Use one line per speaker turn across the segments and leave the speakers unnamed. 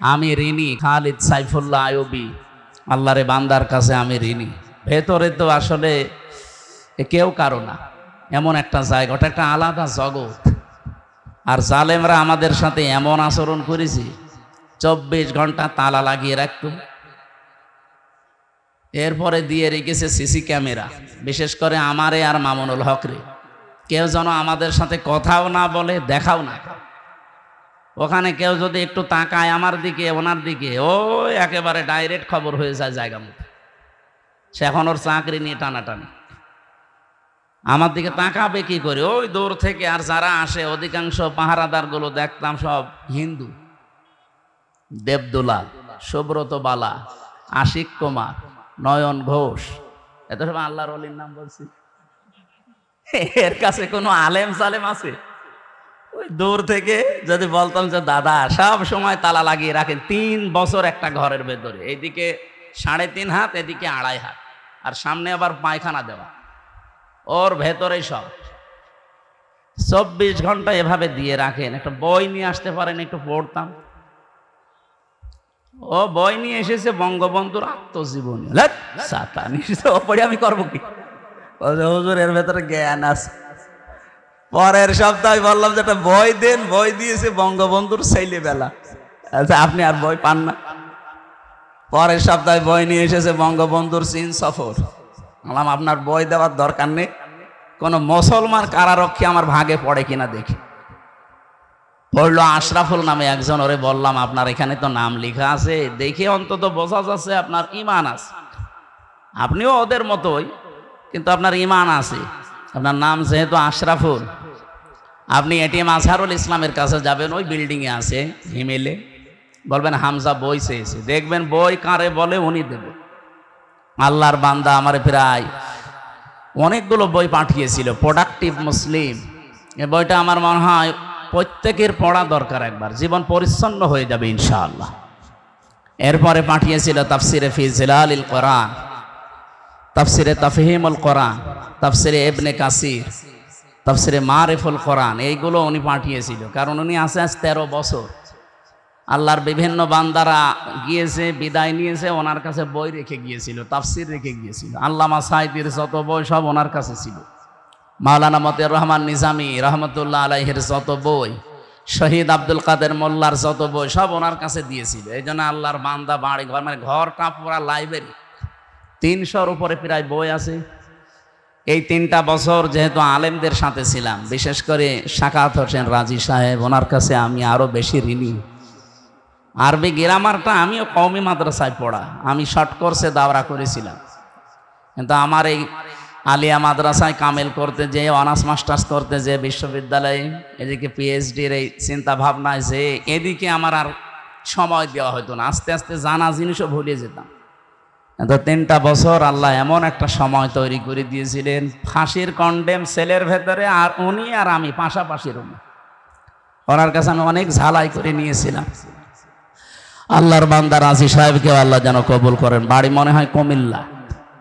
আমি ঋণী, খালিদ সাইফুল্লাহ আয়বি আল্লাহরে বান্দার কাছে আমি ঋণী। ভেতরে তো আসলে কেউ কারও না। এমন একটা জায়গা, ওটা একটা আলাদা জগৎ। আর জালেমরা আমাদের সাথে এমন আচরণ করেছে, চব্বিশ ঘণ্টা তালা লাগিয়ে রাখতো। এরপরে দিয়ে রেখেছে সিসি ক্যামেরা, বিশেষ করে আমারে আর মামুনুল হকরে কেউ যেন আমাদের সাথে কথাও না বলে, দেখাও না। ওখানে কেউ যদি একটু তাকায় আমার দিকে, ওনার দিকে ও একেবারে ডাইরেক্ট খবর হয়ে যায় জায়গা মতো। সে এখন ওর চাকরি নিয়ে টানাটানি। আমার দিকে তাকাবে কি করে? ওই দূর থেকে আর যারা আসে, অধিকাংশ পাহারাদারগুলো দেখতাম সব হিন্দু। দেবদুলা, সুব্রত বালা, আশিক কুমার, নয়ন ঘোষ। এত সব আল্লাহর অলির নাম বলছি। এর কাছে কোনো আলেম সালেম আছে? ওই দূর থেকে যদি বলতাম যে দাদা সব সময় তালা লাগিয়ে রাখেন তিন বছর একটা ঘরের ভেতরে। এইদিকে সাড়ে তিন হাত এদিকে আড়াই হাত। আর সামনে আবার পায়খানা দেওয়া। ওর ভেতরেই সব। চব্বিশ ঘণ্টা এভাবে দিয়ে রাখেন। একটা বই নিয়ে আসতে পারেন একটু পড়তাম। ও বই নিয়ে এসেছে বঙ্গবন্ধুর আত্মজীবনী। ধ্যাৎ, সাতান পড়ে আমি করব কি? হুজুর এর ভেতরে জ্ঞান আছে। পরের সপ্তাহে বললাম যে একটা বই দেন, বই দিয়েছে বঙ্গবন্ধুর ছেলেবেলা। আচ্ছা আপনি আর বই পান না? পরের সপ্তাহে বই নিয়ে এসেছে বঙ্গবন্ধুর চীন সফর। বললাম, আপনার বই দেওয়ার দরকার নেই। কোনো মুসলমান কারারক্ষী আমার ভাগে পড়ে কিনা দেখি। পড়ল আশরাফুল নামে একজন, ওরে বললাম, আপনার এখানে তো নাম লেখা আছে, দেখে অন্তত বোঝা যাচ্ছে আপনার ইমান আছে। আপনিও ওদের মতোই, কিন্তু আপনার ইমান আছে। আপনার নাম যেহেতু আশরাফুল, আপনি এটিএম আজহারুল ইসলামের কাছে যাবেন, ওই বিল্ডিংয়ে আছে, হিমেলে। বলবেন, হামজা বই চেয়েছে। দেখবেন, বই কারে বলে উনি দেবে। আল্লাহর বান্দা আমার প্রায় অনেকগুলো বই পাঠিয়েছিল প্রোডাক্টিভ মুসলিম। এ বইটা আমার মনে হয় প্রত্যেকের পড়া দরকার একবার, জীবন পরিচ্ছন্ন হয়ে যাবে ইনশাআল্লাহ। এরপরে পাঠিয়েছিল তাফসিরে ফি জিলালিল কোরআন। তাফসিরে তাফহিমুল কোরআন, তাফসিরে এবনে কাসির, তাফসিরে মারিফুল কোরআন, এইগুলো উনি পাঠিয়েছিল। কারণ উনি আছে আজ তেরো বছর। আল্লাহর বিভিন্ন বান্দারা গিয়েছে, বিদায় নিয়েছে, ওনার কাছে বই রেখে গিয়েছিল, তাফসির রেখে গিয়েছিল। আল্লামা সাইদির যত বই সব ওনার কাছে ছিল। মাওলানা মতের রহমান নিজামি রহমতুল্লাহ আলাইহের যত বই, শহীদ আব্দুল কাদের মোল্লার যত বই সব ওনার কাছে দিয়েছিল। এই জন্য আল্লাহর বান্দা বাড়ি ঘর মানে ঘরটা পুরা লাইব্রেরি তিনশোর উপরে প্রায় বই আছে। এই তিনটা বছর যেহেতু আলেমদের সাথে ছিলাম, বিশেষ করে শাকাত হোসেন রাজি সাহেব, ওনার কাছে আমি আরও বেশি ঋণী। আরবি গ্রামারটা আমিও কওমি মাদ্রাসায় পড়া, আমি শর্ট কোর্সে দাওরা করেছিলাম। কিন্তু আমার এই আলিয়া মাদ্রাসায় কামেল করতে যে, অনার্স মাস্টার্স করতে যে বিশ্ববিদ্যালয়ে, এদিকে পিএইচডির এই চিন্তা ভাবনায় যে, এদিকে আমার আর সময় দেওয়া হতো না। আস্তে আস্তে জানা জিনিসও ভুলে যেতাম। তো তিনটা বছর আল্লাহ এমন একটা সময় তৈরি করে দিয়েছিলেন, ফাঁসির কন্ডেম সেলের ভেতরে আর উনি আর আমি পাশাপাশি রুমে। ওনার কাছে আমি অনেক ঝালাই করে নিয়েছিলাম। আল্লাহর বান্দা রাজি সাহেবকেও আল্লাহ যেন কবুল করেন। বাড়ি মনে হয় কুমিল্লা,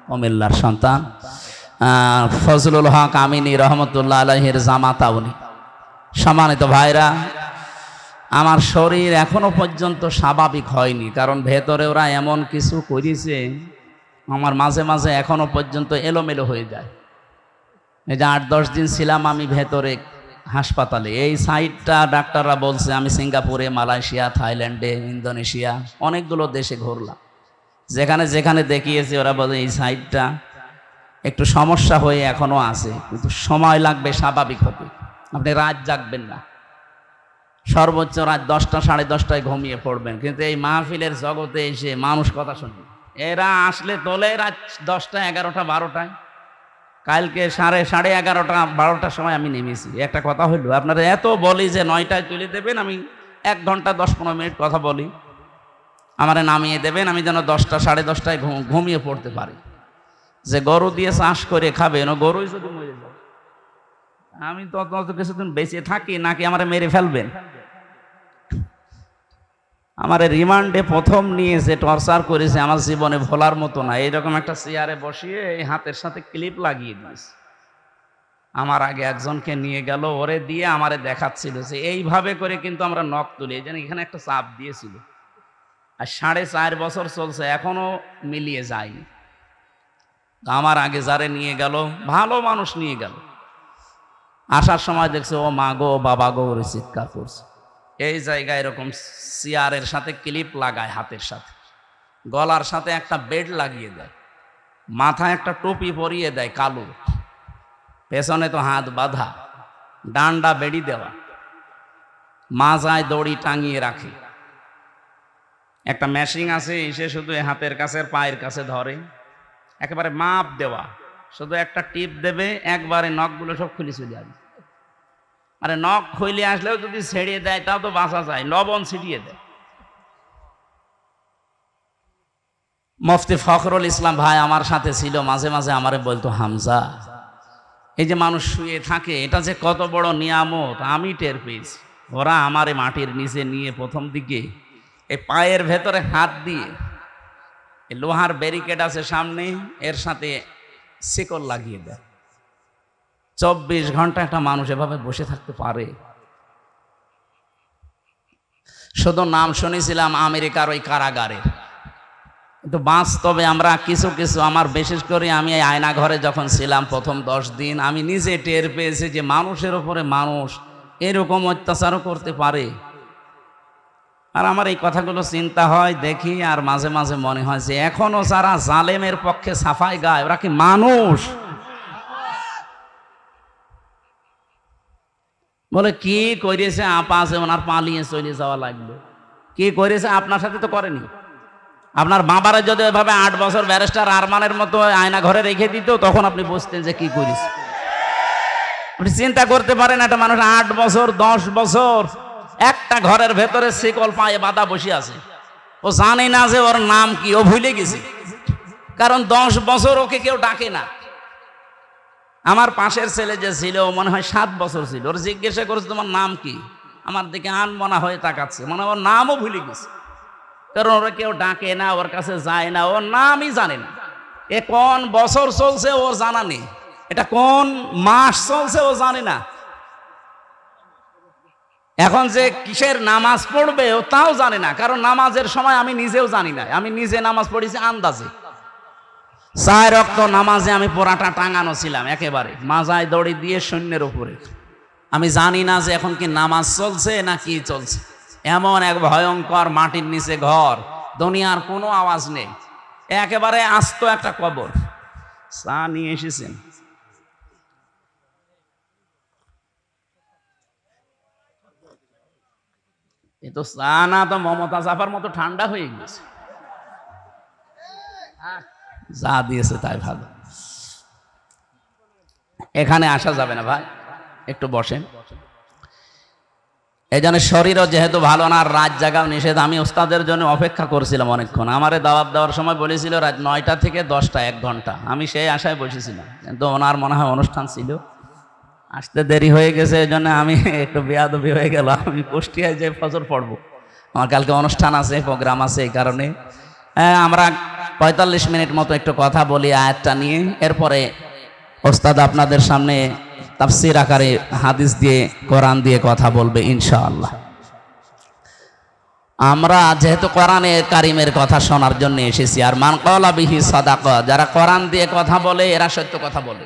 কুমিল্লার সন্তান। ফজলুল হক আমিনী রহমতুল্লাহ আলহের জামাতা উনি। সম্মানিত ভাইরা আমার শরীর এখনও পর্যন্ত স্বাভাবিক হয়নি, কারণ ভেতরে ওরা এমন কিছু করেছে, আমার মাঝে মাঝে এখনও পর্যন্ত এলোমেলো হয়ে যায়। এই যে আট দশ দিন ছিলাম আমি ভেতরে হাসপাতালে, এই সাইডটা ডাক্তাররা বলছে আমি সিঙ্গাপুরে, মালয়েশিয়া, থাইল্যান্ডে, ইন্দোনেশিয়া, অনেকগুলো দেশে ঘুরলাম। যেখানে যেখানে দেখিয়েছি, ওরা বলে এই সাইডটা একটু সমস্যা হয়ে এখনও আছে, কিন্তু সময় লাগবে, স্বাভাবিক হতে আপনি রাত জাগবেন না। সর্বোচ্চ রাত দশটা, সাড়ে দশটায় ঘুমিয়ে পড়বেন। কিন্তু এই মাহফিলের জগতে এসে মানুষ কথা শুনবে। এরা আসলে তোলে রাত দশটা, এগারোটা, বারোটায়। কালকে সাড়ে সাড়ে এগারোটা, বারোটার সময় আমি নেমেছি। একটা কথা হইল, আপনারা এত বলি যে নয়টায় তুলে দেবেন, আমি এক ঘণ্টা, দশ, পনেরো মিনিট কথা বলি। আমারে নামিয়ে দেবেন, আমি যেন দশটা, সাড়ে দশটায় ঘুম- ঘুমিয়ে পড়তে পারি। যে গরু দিয়ে চাষ করে খাবেন ও গরুই যদি মরে যায়। আমি তত কিছুদিন বেঁচে থাকি, নাকি আমার মেরে ফেলবেন? আমার রিমান্ডে প্রথম নিয়ে যে টর্চার করেছে আমার জীবনে ভোলার মতো না। এইরকম একটা চেয়ারে বসিয়ে এই হাতের সাথে ক্লিপ লাগিয়ে দিয়েছে। আমার আগে একজনকে নিয়ে গেল, ওরে দিয়ে আমারে দেখাচ্ছিল যে এইভাবে করে কিন্তু আমরা নখ তুলি। এই জন্য এখানে একটা চাপ দিয়েছিল। আর সাড়ে চার বছর চলছে, এখনও মিলিয়ে যায়নি। আমার আগে যারে নিয়ে গেল, ভালো মানুষ নিয়ে গেল। আসার সময় দেখছে, ও মা গো, বাবা গো, ওরে চিৎকার করছে। এই জায়গায় এরকম চেয়ারের সাথে ক্লিপ লাগায় হাতের সাথে। গলার সাথে একটা বেড লাগিয়ে দেয়। মাথায় একটা টুপি পরিয়ে দেয় কালো। পেছনে তো হাত বাঁধা। ডান্ডা বেড়ি দেওয়া। মাজায় দড়ি টাঙিয়ে রাখে। একটা মেশিন আছে, সে শুধু হাতের কাছে পায়ের কাছে ধরে। একেবারে মাপ দেওয়া। শুধু একটা টিপ দেবে, একবারে নখগুলো সব খুলে চলে আসবে। আরে নখ খুলে আসলেও যদি ছেড়িয়ে দেয়, তাও তো বাঁচা যায়, লবণ ছিটিয়ে দেয়। মুফতি ফখরুল ইসলাম ভাই আমার সাথে ছিল, মাঝে মাঝে আমারে বলতো, হামজা, এই যে মানুষ শুয়ে থাকে, এটা যে কত বড় নিয়ামত, আমি টের পেয়েছি। ওরা আমারে মাটির নিচে নিয়ে প্রথম দিকে এই পায়ের ভেতরে হাত দিয়ে লোহার ব্যারিকেড আছে সামনে, এর সাথে শিকল লাগিয়ে দেয়। চব্বিশ ঘণ্টা একটা মানুষ এভাবে বসে থাকতে পারে? শুধু নাম শুনেছিলাম আমেরিকার ওই কারাগারে। কিন্তু বাস্তবে আমরা কিছু কিছু, আমার বিশেষ করে আমি এই আয়না ঘরে যখন ছিলাম প্রথম দশ দিন, আমি নিজে টের পেয়েছি যে মানুষের ওপরে মানুষ এরকম অত্যাচারও করতে পারে। আর আমার এই কথাগুলো চিন্তা হয়, দেখি, আর মাঝে মাঝে মনে হয় যে এখনও যারা জালেমের পক্ষে সাফাই গায়, ওরা কি মানুষ? বলে, কি করেছে আপা আছে, ওনার পালিয়ে চলে যাওয়া লাগল কি করেছে আপনার সাথে তো করেনি। আপনার বাবারা যদি এভাবে আট বছর ব্যারিস্টার আরমানের মতো আয়না ঘরে রেখে দিত, তখন আপনি বুঝতেন যে কি করিস আপনি চিন্তা করতে পারেন, একটা মানুষ আট বছর, দশ বছর, একটা ঘরের ভেতরে শিকল পায়ে বাধা বসে আছে। ও জানে না যে ওর নাম কি, ও ভুলে গেছে। কারণ দশ বছর ওকে কেউ ডাকে না। আমার পাশের ছেলে যে ছিল, ও মনে হয় সাত বছর ছিল। ওর জিজ্ঞাসা করেছে, তোমার নাম কি? আমার দিকে আনমনা হয়ে তাকাচ্ছে। মনে ওর নামও ভুলে গেছে। কারণ ওরা কেউ ডাকে না, ওর কাছে যায় না, ওর নামই জানে না। এ কোন বছর চলছে ওর জানা নেই। এটা কোন মাস চলছে ও জানে না। এখন যে কিসের নামাজ পড়বে ও তাও জানে না। কারণ নামাজের সময় আমি নিজেও জানি না। আমি নিজে নামাজ পড়েছি আন্দাজে। চায় রক্ত নামাজে আমি পোড়াটা টাঙানো ছিলাম, একেবারে। মাজায় দড়ি দিয়ে সৈন্যের উপরে। আমি জানি না যে এখন কি নামাজ চলছে না কি চলছে। এমন এক ভয়ঙ্কর মাটির নিচে ঘর, দুনিয়ার কোনো আওয়াজ নেই। একেবারে আস্ত একটা কবর। চা নিয়ে এসেছেন। এ তো চা না তো মমতা চাপার মতো ঠান্ডা হয়ে গেছে যা দিয়েছে তাই ভালো। এখানে আসা যাবে না ভাই, একটু বসেন। এই জন্য শরীরও যেহেতু ভালো না, আর রাত জাগাও নিষেধ, আমি ওস্তাদের জন্য অপেক্ষা করছিলাম অনেকক্ষণ। আমারে দাওয়াত দেওয়ার সময় বলেছিল রাত নয়টা থেকে দশটা, এক ঘণ্টা। আমি সেই আশায় বসেছিলাম। কিন্তু ওনার মনে হয় অনুষ্ঠান ছিল। আসতে দেরি হয়ে গেছে, এই জন্য আমি একটু বেয়াদবি হয়ে গেল আমি কুষ্টিয়ায় যে ফজর পড়ব, আমার কালকে অনুষ্ঠান আছে, প্রোগ্রাম আছে এই কারণে। আমরা পঁয়তাল্লিশ মিনিট মতো একটু কথা বলি আয়াতটা নিয়ে। এরপরে ওস্তাদ আপনাদের সামনে তাফসির আকারে হাদিস দিয়ে, কোরআন দিয়ে কথা বলবে ইনশাআল্লাহ। আমরা যেহেতু কোরআনে কারিমের কথা শোনার জন্য এসেছি, আর মান কলা বিহি সাদাক, যারা কোরআন দিয়ে কথা বলে, এরা সত্য কথা বলে।